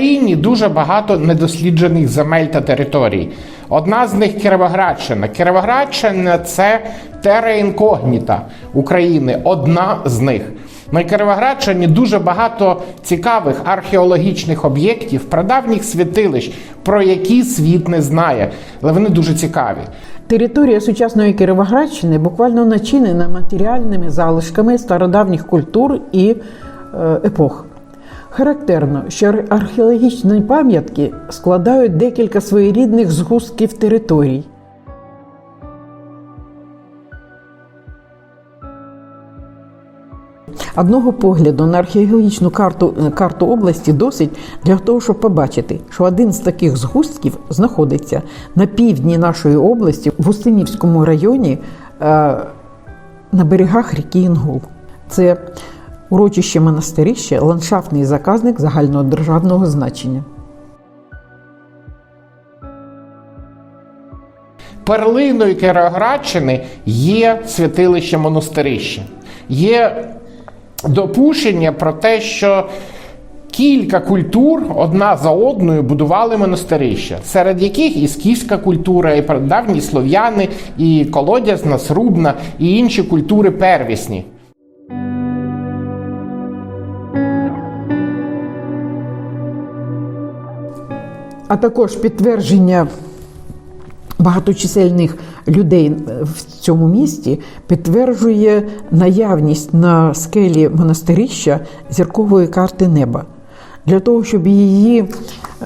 Україні дуже багато недосліджених земель та територій. Одна з них Кіровоградщина. Кіровоградщина це тера інкогніта України. Одна з них. На Кіровоградщині дуже багато цікавих археологічних об'єктів, прадавніх святилищ, про які світ не знає, але вони дуже цікаві. Територія сучасної Кіровоградщини буквально начинена матеріальними залишками стародавніх культур і е, епох. Характерно, що археологічні пам'ятки складають декілька своєрідних згустків територій. Одного погляду на археологічну карту, карту області досить для того, щоб побачити, що один з таких згустків знаходиться на півдні нашої області в Устинівському районі е, на берегах ріки Інгул. Це урочище монастирище, ландшафтний заказник загальнодержавного значення. Перлиною Кіровоградщини є святилище монастирище. Є допущення про те, що кілька культур одна за одною будували монастирища, серед яких і скіфська культура, і давні слов'яни, і колодязна, срубна, і інші культури первісні. А також підтвердження багаточисельних людей в цьому місті підтверджує наявність на скелі монастирища зіркової карти неба. Для того, щоб її,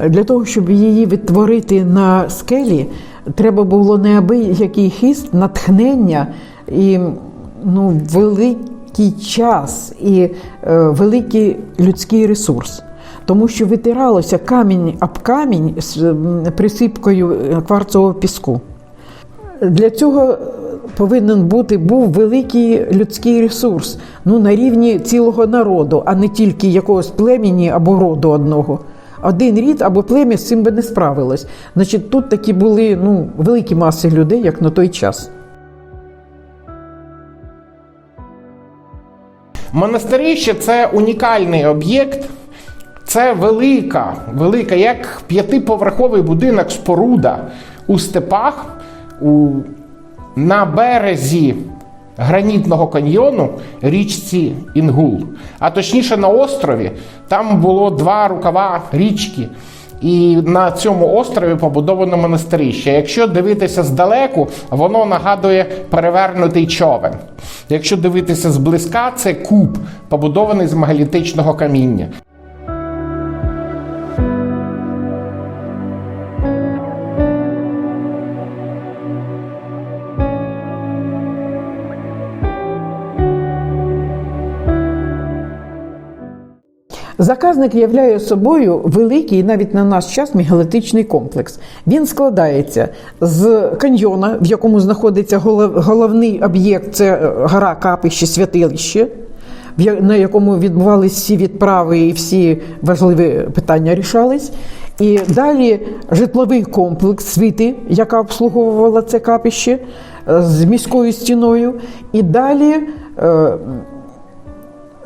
для того, щоб її відтворити на скелі, треба було неабиякий хист, натхнення і ну, великий час і е, великий людський ресурс. Тому що витиралося камінь об камінь з присипкою кварцового піску. Для цього повинен бути був великий людський ресурс ну, на рівні цілого народу, а не тільки якогось племені або роду одного. Один рід або плем'я з цим би не справилось. Значить, тут такі були ну, великі маси людей, як на той час. Монастирище це унікальний об'єкт. Це велика, велика, як п'ятиповерховий будинок споруда у степах у, на березі гранітного каньйону річці Інгул. А точніше на острові там було два рукава річки. І на цьому острові побудовано монастирище. Якщо дивитися здалеку, воно нагадує перевернутий човен. Якщо дивитися зблизька, це куб, побудований з мегалітичного каміння. Заказник являє собою великий, навіть на наш час, мегалітичний комплекс. Він складається з каньйона, в якому знаходиться головний об'єкт це е, гора капище, святилище, на якому відбувалися всі відправи і всі важливі питання рішались. І далі житловий комплекс світи, яка обслуговувала це капище е, з міською стіною. І далі.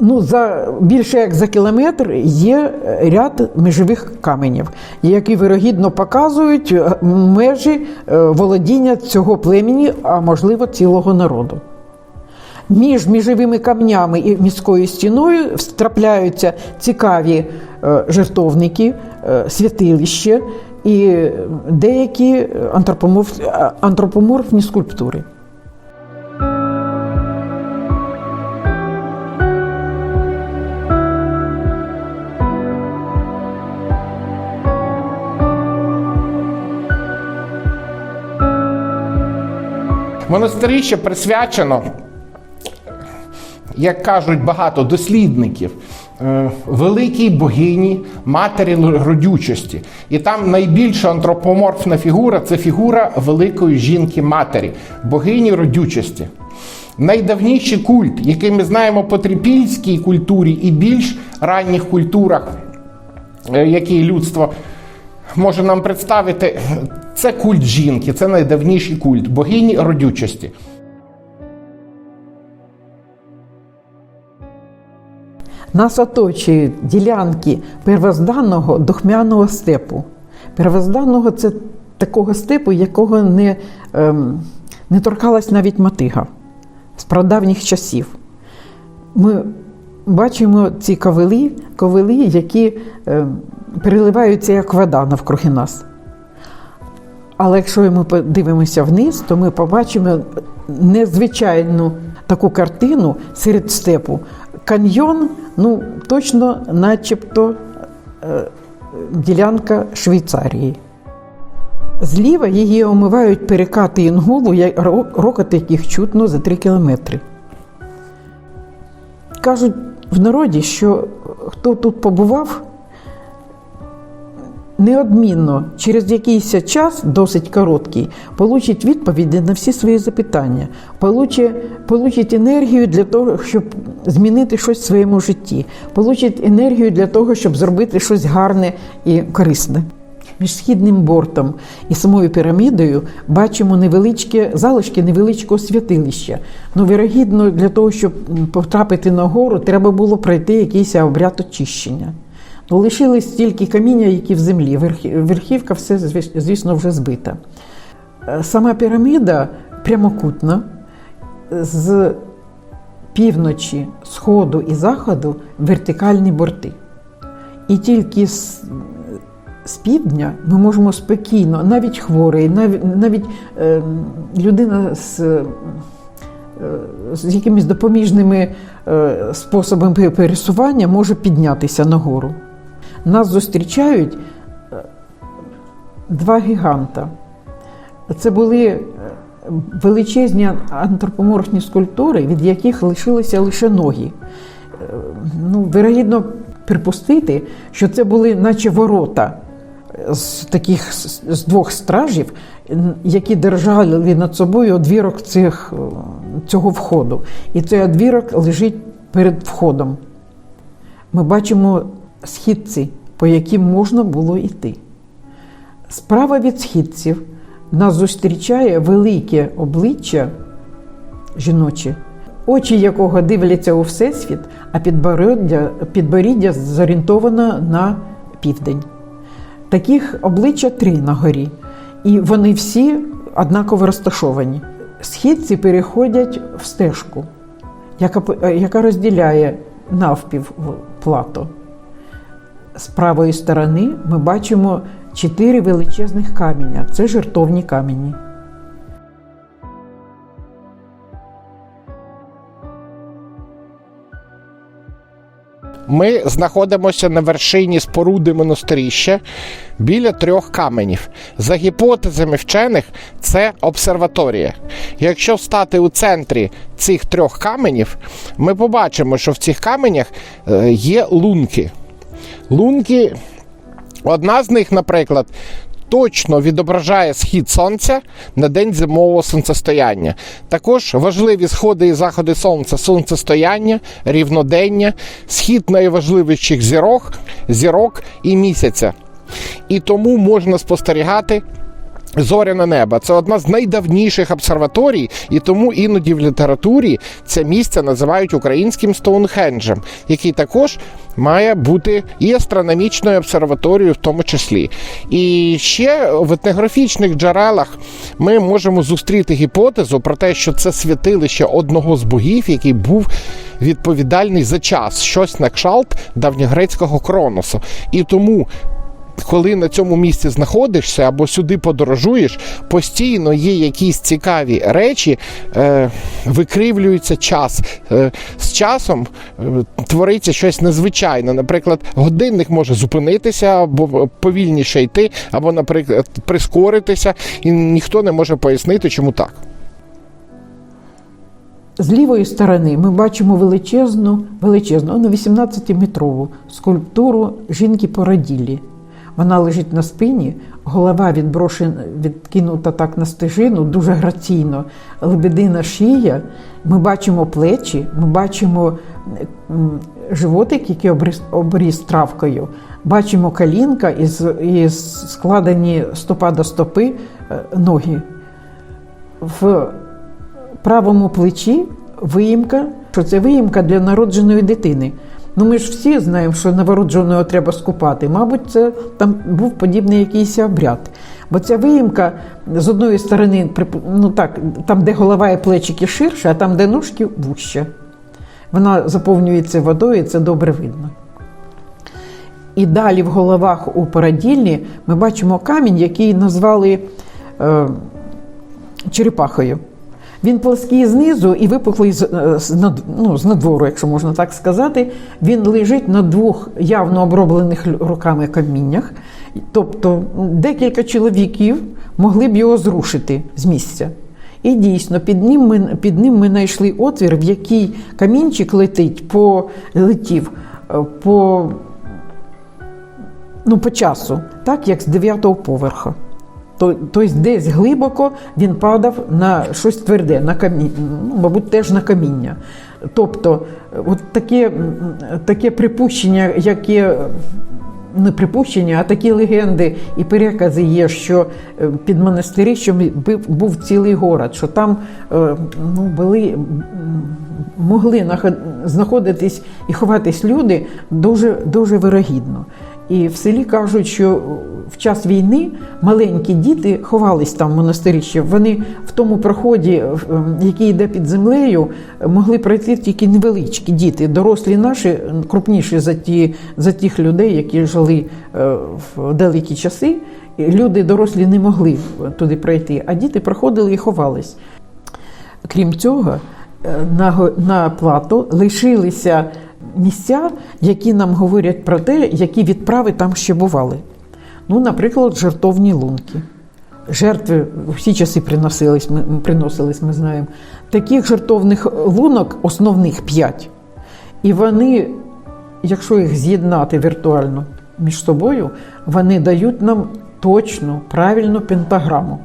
Ну, за більше як за кілометр є ряд межових каменів, які вирогідно показують е, межі е, володіння цього племені, а можливо цілого народу. Між міжовими камнями і міською стіною трапляються цікаві е, жертовники, святилища і деякі антропоморф, антропоморфні скульптури. Монастирище присвячено, як кажуть багато дослідників, е, великій богині матері родючості. І там найбільша антропоморфна фігура це фігура великої жінки-матері, богині родючості. Найдавніший культ, який ми знаємо по трипільській культурі і більш ранніх культурах, е, які людство може нам представити, це культ жінки, це найдавніший культ богині родючості. Нас оточують ділянки первозданного духмяного степу. Первозданного це такого степу, якого не, ем, не торкалась навіть мотига з прадавніх часів. Ми бачимо ці ковили, ковили які ем, переливаються як вода навкруги нас. Але якщо ми подивимося вниз, то ми побачимо незвичайну таку картину серед степу. Каньйон, ну точно, начебто е, ділянка Швейцарії. Зліва її омивають перекати Інгулу, рокот яких чутно за три кілометри. Кажуть в народі, що хто тут побував, неодмінно через якийсь час, досить короткий, получить відповіді на всі свої запитання, получить, получить енергію для того, щоб змінити щось в своєму житті, получить енергію для того, щоб зробити щось гарне і корисне. Між східним бортом і самою пірамідою бачимо невеличке залишки невеличкого святилища. Ну, вірогідно, для того, щоб потрапити на гору, треба було пройти якийсь обряд очищення. Лишились тільки каміння, які в землі. Верхівка все, звісно, вже збита. Е, Сама піраміда прямокутна, з півночі, сходу і заходу вертикальні борти. І тільки з, з півдня ми можемо спокійно, навіть хворий, навіть, навіть е, людина з, е, з якимись допоміжними е, способами пересування може піднятися нагору. Нас зустрічають е, два гіганта. Це були е, величезні антропоморфні скульптури, від яких лишилися лише ноги. Е, Ну, вирогідно припустити, що це були наче ворота з таких з двох стражів, які держали над собою одвірок цих, цього входу. І цей одвірок лежить перед входом. Ми бачимо східці, по яким можна було йти. Справа від східців нас зустрічає велике обличчя жіноче, очі якого дивляться у всесвіт, а підборіддя, підборіддя зорієнтовано на південь. Таких обличчя три на горі, і вони всі однаково розташовані. Східці переходять в стежку, яка, яка розділяє навпів плато. З правої сторони ми бачимо чотири величезних каменя. Це жертовні камені. Ми знаходимося на вершині споруди монастирища біля трьох каменів. За гіпотезами вчених, це обсерваторія. Якщо стати у центрі цих трьох каменів, ми побачимо, що в цих каменях е, є лунки. Лунки, одна з них, наприклад, точно відображає схід сонця на день зимового сонцестояння. Також важливі сходи і заходи сонця, сонцестояння, рівнодення, схід найважливіших зірок, зірок і місяця. І тому можна спостерігати. Зоряне небо це одна з найдавніших обсерваторій, і тому іноді в літературі це місце називають українським Стоунхенджем, який також має бути і астрономічною обсерваторією, в тому числі. І ще в етнографічних джерелах ми можемо зустріти гіпотезу про те, що це святилище одного з богів, який був відповідальний за час, щось на кшалт давньогрецького Кроносу. І тому коли на цьому місці знаходишся або сюди подорожуєш, постійно є якісь цікаві речі, е, викривлюється час. Е, з часом е, твориться щось незвичайне. Наприклад, годинник може зупинитися або повільніше йти, або, наприклад, прискоритися, і ніхто не може пояснити, чому так. З лівої сторони ми бачимо величезну, величезну, ну 18-метрову скульптуру жінки породілі. Вона лежить на спині, голова відброшена, відкинута так на стежину, дуже граційно, лебедина шия. Ми бачимо плечі, ми бачимо животик, який обріз, обріз травкою, бачимо колінка із, із складені стопа до стопи е, ноги. В правому плечі виїмка, що це виїмка для народженої дитини. Ну ми ж всі знаємо, що новородженого треба скупати. Мабуть, це там був подібний якийсь обряд. Бо ця виїмка з одної сторони, ну так, там, де голова і плечики ширше, а там, де ножки вужче. Вона заповнюється водою, і це добре видно. І далі в головах у породільні ми бачимо камінь, який назвали е, черепахою. Він плоский знизу і випуклий е, ну, з надвору, якщо можна так сказати. Він лежить на двох явно оброблених руками каміннях. Тобто декілька чоловіків могли б його зрушити з місця. І дійсно, під ним ми, під ним ми знайшли отвір, в який камінчик летить по летів е, по, ну, по часу, так як з дев'ятого поверха. То- Тобто десь глибоко він падав на щось тверде, на каміння, ну, мабуть, теж на каміння. Тобто, от таке, таке припущення, яке не припущення, а такі легенди і перекази є, що е, під монастирищем був цілий город, що там е, ну, були, могли наход- знаходитись і ховатись люди дуже, дуже вирогідно. І в селі кажуть, що в час війни маленькі діти ховались там в монастирищі. Вони в тому проході, ем, який йде під землею, могли пройти тільки невеличкі діти. Дорослі наші крупніші за ті за тих людей, які жили е, в далекі часи. Люди дорослі не могли туди пройти, а діти проходили і ховались. Крім цього, е, на, на плато лишилися місця, які нам говорять про те, які відправи там ще бували. Ну, наприклад, жертовні лунки. Жертви всі часи приносились, ми, приносились, ми знаємо. Таких жертовних лунок, основних п'ять. І вони, якщо їх з'єднати віртуально між собою, вони дають нам точну, правильну пентаграму.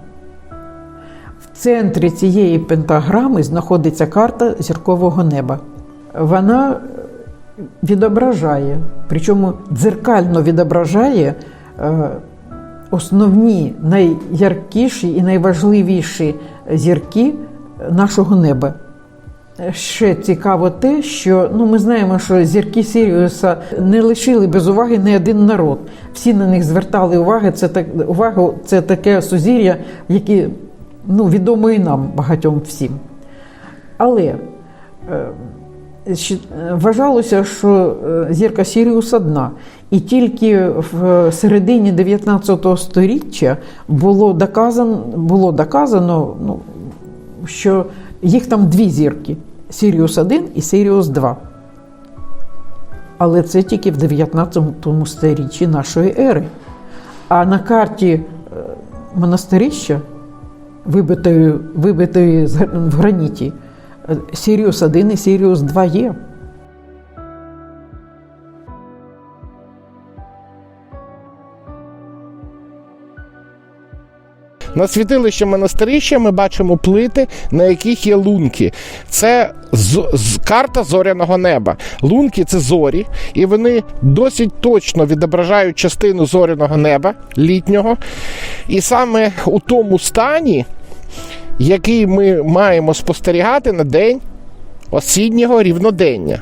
В центрі цієї пентаграми знаходиться карта зіркового неба. Вона відображає, причому дзеркально відображає е, основні, найяркіші і найважливіші зірки нашого неба. Ще цікаво те, що ну, ми знаємо, що зірки Сіріуса не лишили без уваги не один народ. Всі на них звертали увагу. Це так увагу, це таке сузір'я, яке ну, відомо і нам багатьом всім. Але е, е, вважалося, що е, зірка Сіріус одна. І тільки в середині 19 століття було доказано, було доказано ну, що їх там дві зірки: Сіріус 1 і Сіріус 2. Але це тільки в 19 сторіччі нашої ери. А на карті е, монастирища, вибитої, вибитої в граніті, Сіріус 1 і Сіріус 2 є. На святилище монастирища ми бачимо плити, на яких є лунки. Це з, з- карта зоряного неба. Лунки це зорі, і вони досить точно відображають частину зоряного неба літнього. І саме у тому стані, який ми маємо спостерігати на день осіннього рівнодення.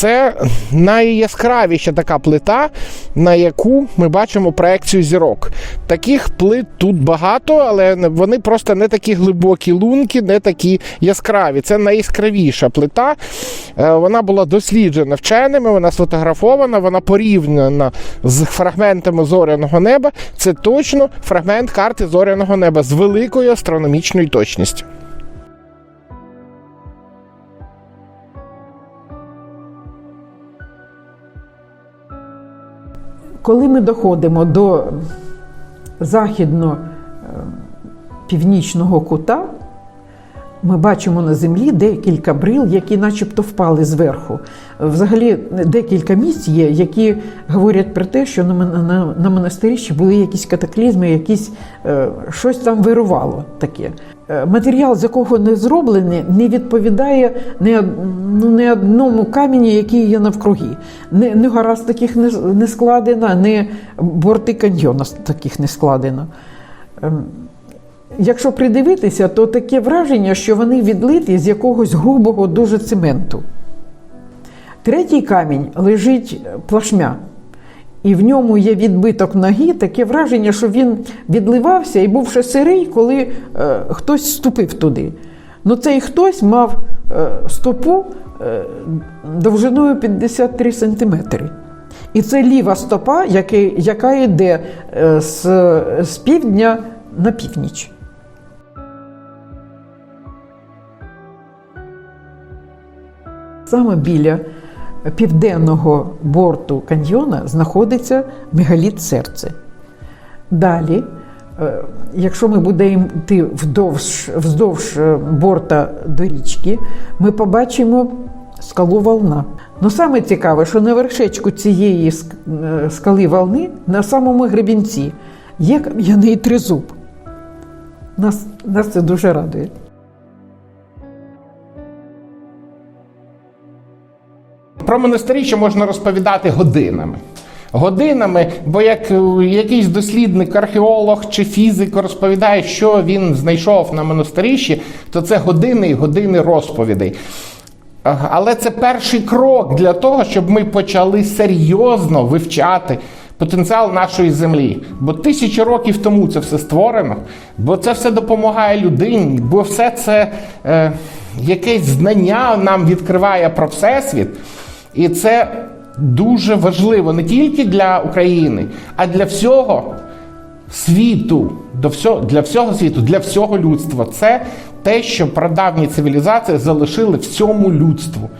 Це найяскравіша така плита, на яку ми бачимо проекцію зірок. Таких плит тут багато, але вони просто не такі глибокі лунки, не такі яскраві. Це найяскравіша плита. Е, Вона була досліджена вченими, вона сфотографована, вона порівняна з фрагментами зоряного неба. Це точно фрагмент карти зоряного неба з великою астрономічною точністю. Коли ми доходимо до західно-північного кута, ми бачимо на землі декілька брил, які начебто впали зверху. Взагалі, декілька місць є, які говорять про те, що на, мон- на, на монастирищі були якісь катаклізми, якісь, е, щось там вирувало таке. Е, Матеріал, з якого не зроблений, не відповідає не, ну, не одному камені, який є навкруги. Не, не гора з таких не, не складена, не борти каньйона таких не складено. Ем, Якщо придивитися, то таке враження, що вони відлиті з якогось грубого дуже цементу. Третій камінь лежить плашмя. І в ньому є відбиток ноги, таке враження, що він відливався і був ще сирий, коли е, хтось ступив туди. Ну цей хтось мав е, стопу е, довжиною 53 сантиметри. І це ліва стопа, яка, яка йде е, з, з півдня на північ. Саме біля південного борту каньйона знаходиться мегаліт серце. Далі, е, якщо ми будемо йти вдовж, вздовж е, борта до річки, ми побачимо скалу волна. Ну саме цікаве, що на вершечку цієї е, скали волни, на самому гребінці, є кам'яний тризуб. Нас, нас це дуже радує. Про монастирі ще можна розповідати годинами. Годинами, бо як е, якийсь дослідник, археолог чи фізик розповідає, що він знайшов на монастирищі, то це години і години розповідей. Але це перший крок для того, щоб ми почали серйозно вивчати потенціал нашої землі. Бо тисячі років тому це все створено, бо це все допомагає людині, бо все це е, якесь знання нам відкриває про всесвіт. І це дуже важливо не тільки для України, а для всього світу, до всього, для всього світу, для всього людства. Це те, що прадавні цивілізації залишили всьому людству.